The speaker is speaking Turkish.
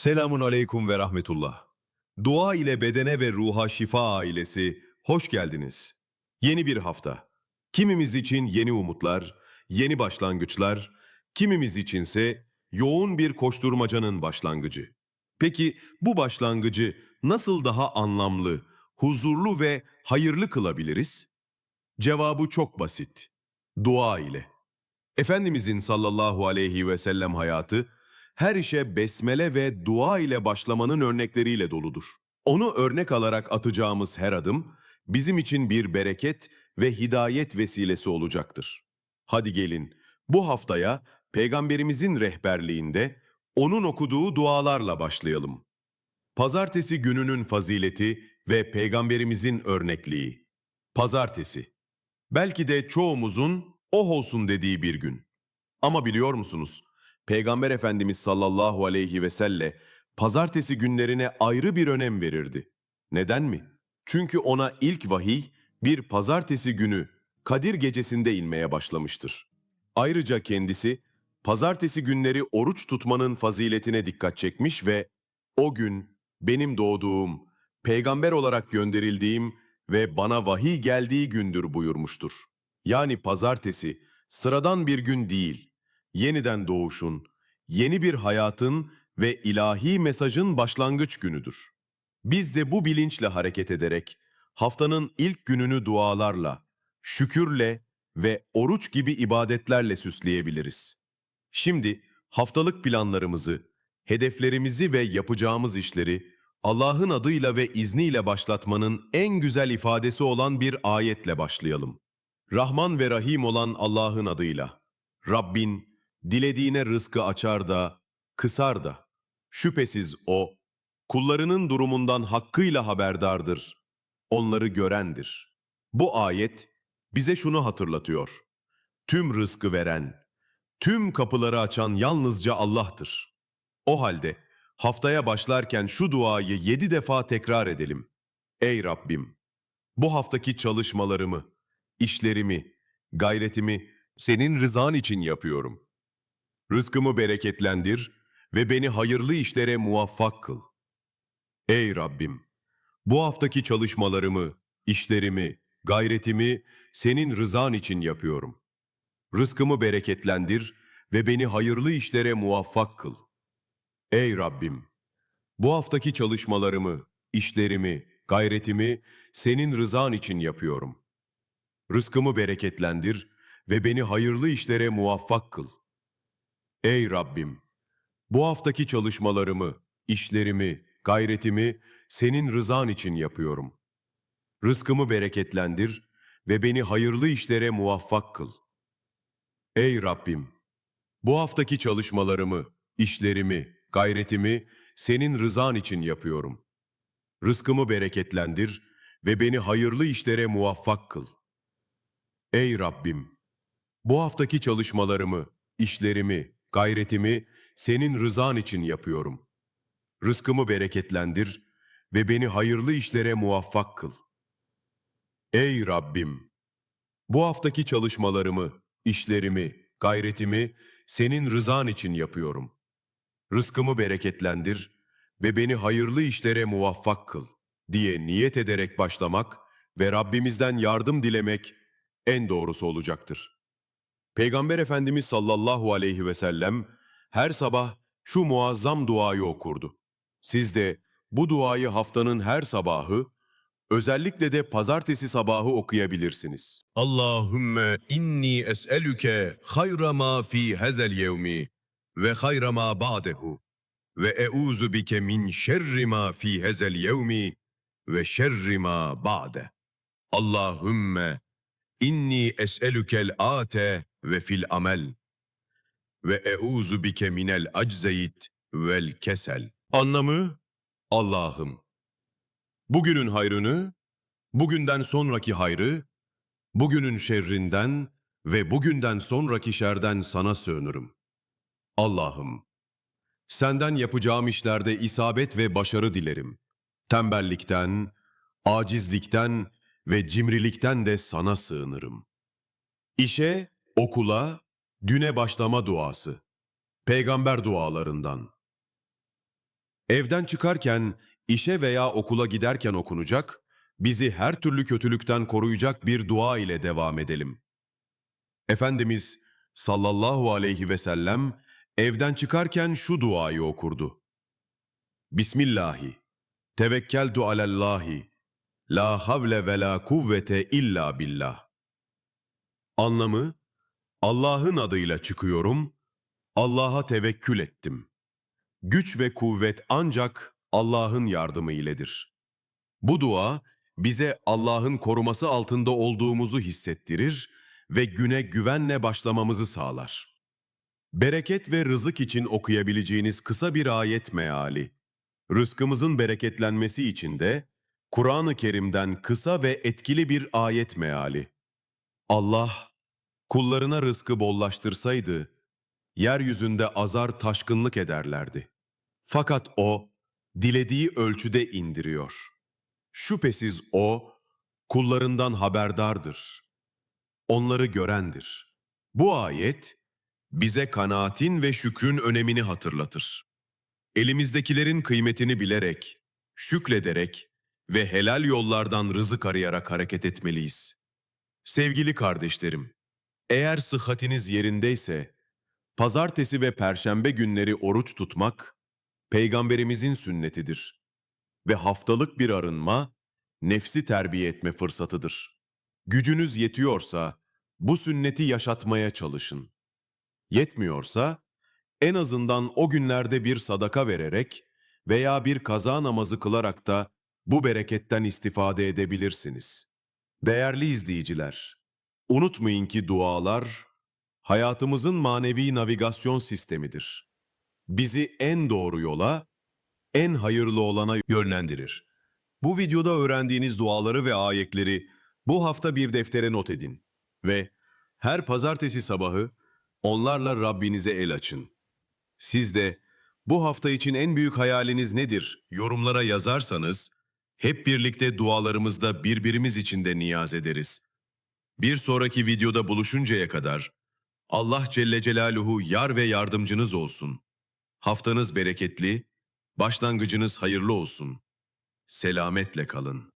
Selamun aleyküm ve rahmetullah. Dua ile bedene ve ruha şifa ailesi, hoş geldiniz. Yeni bir hafta. Kimimiz için yeni umutlar, yeni başlangıçlar, kimimiz içinse yoğun bir koşturmacanın başlangıcı. Peki bu başlangıcı nasıl daha anlamlı, huzurlu ve hayırlı kılabiliriz? Cevabı çok basit. Dua ile. Efendimizin sallallahu aleyhi ve sellem hayatı her işe besmele ve dua ile başlamanın örnekleriyle doludur. Onu örnek alarak atacağımız her adım bizim için bir bereket ve hidayet vesilesi olacaktır. Hadi gelin bu haftaya peygamberimizin rehberliğinde onun okuduğu dualarla başlayalım. Pazartesi gününün fazileti ve peygamberimizin örnekliği. Pazartesi. Belki de çoğumuzun oh olsun dediği bir gün. Ama biliyor musunuz? Peygamber Efendimiz sallallahu aleyhi ve selle pazartesi günlerine ayrı bir önem verirdi. Neden mi? Çünkü ona ilk vahiy bir pazartesi günü Kadir gecesinde inmeye başlamıştır. Ayrıca kendisi pazartesi günleri oruç tutmanın faziletine dikkat çekmiş ve o gün benim doğduğum, peygamber olarak gönderildiğim ve bana vahiy geldiği gündür buyurmuştur. Yani pazartesi sıradan bir gün değil, yeniden doğuşun, yeni bir hayatın ve ilahi mesajın başlangıç günüdür. Biz de bu bilinçle hareket ederek haftanın ilk gününü dualarla, şükürle ve oruç gibi ibadetlerle süsleyebiliriz. Şimdi haftalık planlarımızı, hedeflerimizi ve yapacağımız işleri Allah'ın adıyla ve izniyle başlatmanın en güzel ifadesi olan bir ayetle başlayalım. Rahman ve Rahim olan Allah'ın adıyla. Rabbin dilediğine rızkı açar da, kısar da. Şüphesiz O, kullarının durumundan hakkıyla haberdardır. Onları görendir. Bu ayet bize şunu hatırlatıyor. Tüm rızkı veren, tüm kapıları açan yalnızca Allah'tır. O halde haftaya başlarken şu duayı yedi defa tekrar edelim. Ey Rabbim! Bu haftaki çalışmalarımı, işlerimi, gayretimi senin rızan için yapıyorum. Rızkımı bereketlendir ve beni hayırlı işlere muvaffak kıl. Ey Rabbim! Bu haftaki çalışmalarımı, işlerimi, gayretimi senin rızan için yapıyorum. Rızkımı bereketlendir ve beni hayırlı işlere muvaffak kıl. Ey Rabbim! Bu haftaki çalışmalarımı, işlerimi, gayretimi senin rızan için yapıyorum. Rızkımı bereketlendir ve beni hayırlı işlere muvaffak kıl. Ey Rabbim! Bu haftaki çalışmalarımı, işlerimi, gayretimi senin rızan için yapıyorum. Rızkımı bereketlendir ve beni hayırlı işlere muvaffak kıl. Ey Rabbim! Bu haftaki çalışmalarımı, işlerimi, gayretimi senin rızan için yapıyorum. Rızkımı bereketlendir ve beni hayırlı işlere muvaffak kıl. Ey Rabbim! Bu haftaki çalışmalarımı, işlerimi, gayretimi senin rızan için yapıyorum. Rızkımı bereketlendir ve beni hayırlı işlere muvaffak kıl. Ey Rabbim! Bu haftaki çalışmalarımı, işlerimi, gayretimi senin rızan için yapıyorum. Rızkımı bereketlendir ve beni hayırlı işlere muvaffak kıl diye niyet ederek başlamak ve Rabbimizden yardım dilemek en doğrusu olacaktır. Peygamber Efendimiz sallallahu aleyhi ve sellem her sabah şu muazzam duayı okurdu. Siz de bu duayı haftanın her sabahı, özellikle de pazartesi sabahı okuyabilirsiniz. Allahümme inni es'elüke hayra ma fi hazel yevmi ve hayra ma ba'dehu ve euzu bike min şerri ma fi hazel yevmi ve şerri ma ba'de. Allahümme inni es'elükel ate ve fil amel ve euzu bike minel aczeyit vel kesel. Anlamı Allah'ım. Bugünün hayrını, bugünden sonraki hayrı, bugünün şerrinden ve bugünden sonraki şerden sana sığınırım. Allah'ım, senden yapacağım işlerde isabet ve başarı dilerim. Tembellikten, acizlikten ve cimrilikten de sana sığınırım. İşe, okula, düne başlama duası. Peygamber dualarından. Evden çıkarken, işe veya okula giderken okunacak, bizi her türlü kötülükten koruyacak bir dua ile devam edelim. Efendimiz sallallahu aleyhi ve sellem evden çıkarken şu duayı okurdu. Bismillahi, tevekkeltu alallahi, la havle ve la kuvvete illa billah. Anlamı, Allah'ın adıyla çıkıyorum, Allah'a tevekkül ettim. Güç ve kuvvet ancak Allah'ın yardımı iledir. Bu dua bize Allah'ın koruması altında olduğumuzu hissettirir ve güne güvenle başlamamızı sağlar. Bereket ve rızık için okuyabileceğiniz kısa bir ayet meali. Rızkımızın bereketlenmesi için de Kur'an-ı Kerim'den kısa ve etkili bir ayet meali. Allah kullarına rızkı bollaştırsaydı, yeryüzünde azar taşkınlık ederlerdi. Fakat O, dilediği ölçüde indiriyor. Şüphesiz O, kullarından haberdardır. Onları görendir. Bu ayet, bize kanaatin ve şükrün önemini hatırlatır. Elimizdekilerin kıymetini bilerek, şükrederek ve helal yollardan rızık arayarak hareket etmeliyiz. Sevgili kardeşlerim, eğer sıhhatiniz yerindeyse, pazartesi ve perşembe günleri oruç tutmak, peygamberimizin sünnetidir. Ve haftalık bir arınma, nefsi terbiye etme fırsatıdır. Gücünüz yetiyorsa, bu sünneti yaşatmaya çalışın. Yetmiyorsa, en azından o günlerde bir sadaka vererek veya bir kaza namazı kılarak da bu bereketten istifade edebilirsiniz. Değerli izleyiciler, unutmayın ki dualar hayatımızın manevi navigasyon sistemidir. Bizi en doğru yola, en hayırlı olana yönlendirir. Bu videoda öğrendiğiniz duaları ve ayetleri bu hafta bir deftere not edin ve her pazartesi sabahı onlarla Rabbinize el açın. Siz de bu hafta için en büyük hayaliniz nedir? Yorumlara yazarsanız hep birlikte dualarımızda birbirimiz için de niyaz ederiz. Bir sonraki videoda buluşuncaya kadar Allah Celle Celaluhu yar ve yardımcınız olsun. Haftanız bereketli, başlangıcınız hayırlı olsun. Selametle kalın.